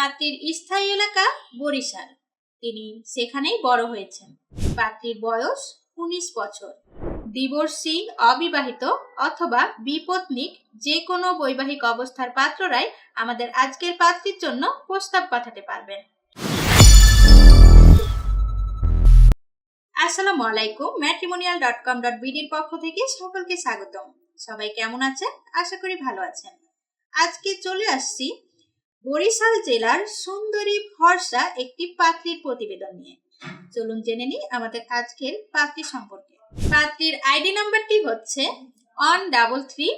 পাত্রীর স্থায়ী এলাকা বরিশাল। তিনি সেখানেই বড় হয়েছেন। পাত্রীর বয়স উনিশ বছর। ডিভোর্সি অবিবাহিত অথবা বিপত্নিক যে কোনো বৈবাহিক অবস্থার পাত্ররাই আমাদের আজকের পাত্রীর জন্য প্রস্তাব পাঠাতে পারবেন। আসসালামু আলাইকুম ম্যাট্রিমোনিয়াল ডট কম ডট বিডির পক্ষ থেকে সকলকে স্বাগতম। সবাই কেমন আছেন? আশা করি ভালো আছেন। আজকে চলে আসছি বরিশাল জেলার সুন্দরী ফর্সা একটি পাত্রীর প্রতিবেদন নিয়ে। চলুন জেনে নিই আমাদের আজকের পাত্রী সম্পর্কে। পাত্রীর আইডি নাম্বারটি হচ্ছে one double three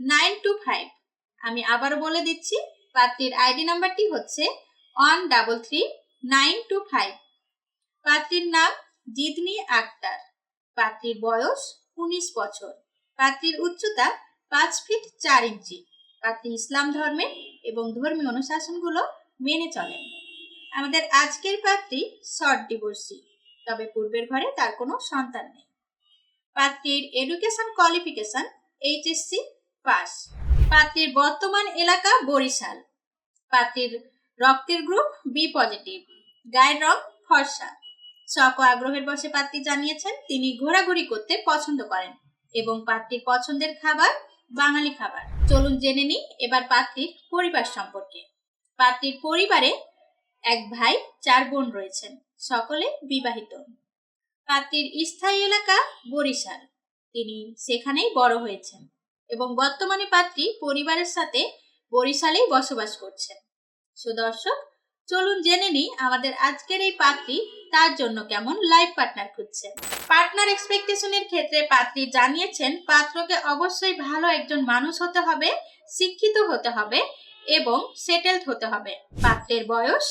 nine two five. আমি আবারও বলে দিচ্ছি, পাত্রীর আইডি নাম্বারটি হচ্ছে one double three nine two five. পাত্রীর নাম জিদনি আক্তার। পাত্রীর বয়স উনিশ বছর। পাত্রীর উচ্চতা পাঁচ ফিট চার ইঞ্চি। পাত্রী ইসলাম ধর্মের এবং ধর্মীয় অনুশাসনগুলো মেনে চলেন আমাদের আজকের পাত্রী শর্ট ডিভোর্সি, তবে পূর্বের ঘরে তার কোনো সন্তান নেই। পাত্রীর এডুকেশন কোয়ালিফিকেশন, এইচএসসি, পাস। পাত্রীর বর্তমান এলাকা বরিশাল। পাত্রীর রক্তের গ্রুপ বি পজিটিভ, গায়ের রং ফর্সা। শখ আগ্রহের বসে পাত্রী জানিয়েছেন, তিনি ঘোরাঘুরি করতে পছন্দ করেন এবং পাত্রীর পছন্দের খাবার বাঙালি খাবার। চলুন জেনে নিই এবার পাত্রীর পরিবার সম্পর্কে। পাত্রীর পরিবারে এক ভাই, চার বোন রয়েছেন। সকলে বিবাহিত। পাত্রীর স্থায়ী এলাকা বরিশাল। তিনি সেখানেই বড় হয়েছেন এবং বর্তমানে পাত্রী পরিবারের সাথে বরিশালেই বসবাস করছেন। সুদর্শক চলুন জেনে নিই আমাদের আজকের এই পাত্রী তার জন্য কেমন লাইফ পার্টনার খুঁজছেন পার্টনার এক্সপেকটেশনের ক্ষেত্রে পাত্রী জানিয়েছেন, পাত্রকে অবশ্যই ভালো একজন মানুষ হতে হবে, শিক্ষিত হতে হবে এবং সেটেলড হতে হবে। পাত্রের বয়স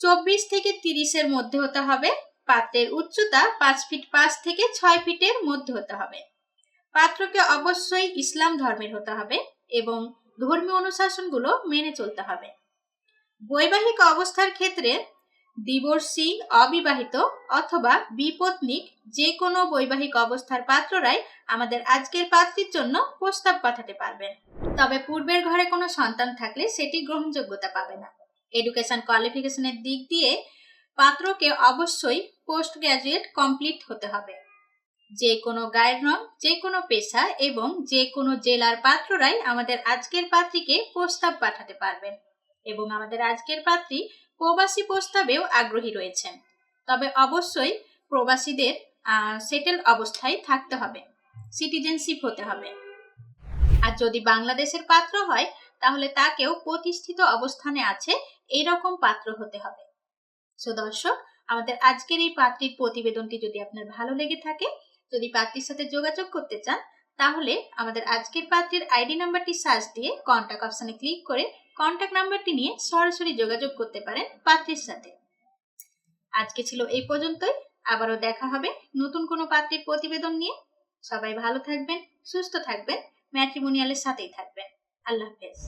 চব্বিশ থেকে তিরিশের মধ্যে হতে হবে, পাত্রের উচ্চতা পাঁচ ফিট পাঁচ থেকে ছয় ফিটের মধ্যে হতে হবে। পাত্রকে অবশ্যই ইসলাম ধর্মের হতে হবে এবং ধর্মীয় অনুশাসনগুলো মেনে চলতে হবে। বৈবাহিক অবস্থার ক্ষেত্রে ডিভোর্সি অবিবাহিত অথবা বিপত্নিক যে কোনো বৈবাহিক অবস্থার পাত্ররাই আমাদের আজকের পাত্রীর জন্য প্রস্তাব পাঠাতে পারবেন। তবে পূর্বের ঘরে কোনো সন্তান থাকলে সেটি গ্রহণযোগ্যতা পাবে না। এডুকেশন কোয়ালিফিকেশনের দিক দিয়ে পাত্রকে অবশ্যই পোস্ট গ্র্যাজুয়েট কমপ্লিট হতে হবে। যে কোনো গায়ের রং যে কোনো পেশা এবং যে কোনো জেলার পাত্ররাই আমাদের আজকের পাত্রীকে প্রস্তাব পাঠাতে পারবেন। এবং আমাদের আজকের পাত্রী প্রবাসী প্রস্তাবেও আগ্রহী রয়েছেন। তবে অবশ্যই প্রবাসীদের সেটেল অবস্থায় থাকতে হবে। সিটিজেনশিপ হতে হবে। আর যদি বাংলাদেশের পাত্র হয়, তাহলে তাকেও প্রতিষ্ঠিত অবস্থানে আছে এইরকম পাত্র হতে হবে। সো দর্শক, আমাদের আজকের এই পাত্রীর প্রতিবেদনটি যদি আপনার ভালো লেগে থাকে, যদি পাত্রীর সাথে যোগাযোগ করতে চান, তাহলে আমাদের আজকের পাত্রীর আইডি নাম্বারটি সার্চ দিয়ে কন্ট্যাক্ট অপশনে ক্লিক করে কন্ট্যাক্ট নাম্বারটি নিয়ে সরাসরি যোগাযোগ করতে পারেন পাত্রীর সাথে। আজকে ছিল এই পর্যন্তই। আবারও দেখা হবে নতুন কোনো পাত্রীর প্রতিবেদন নিয়ে। সবাই ভালো থাকবেন, সুস্থ থাকবেন ম্যাট্রিমোনিয়ালের সাথেই থাকবেন। আল্লাহ হাফেজ।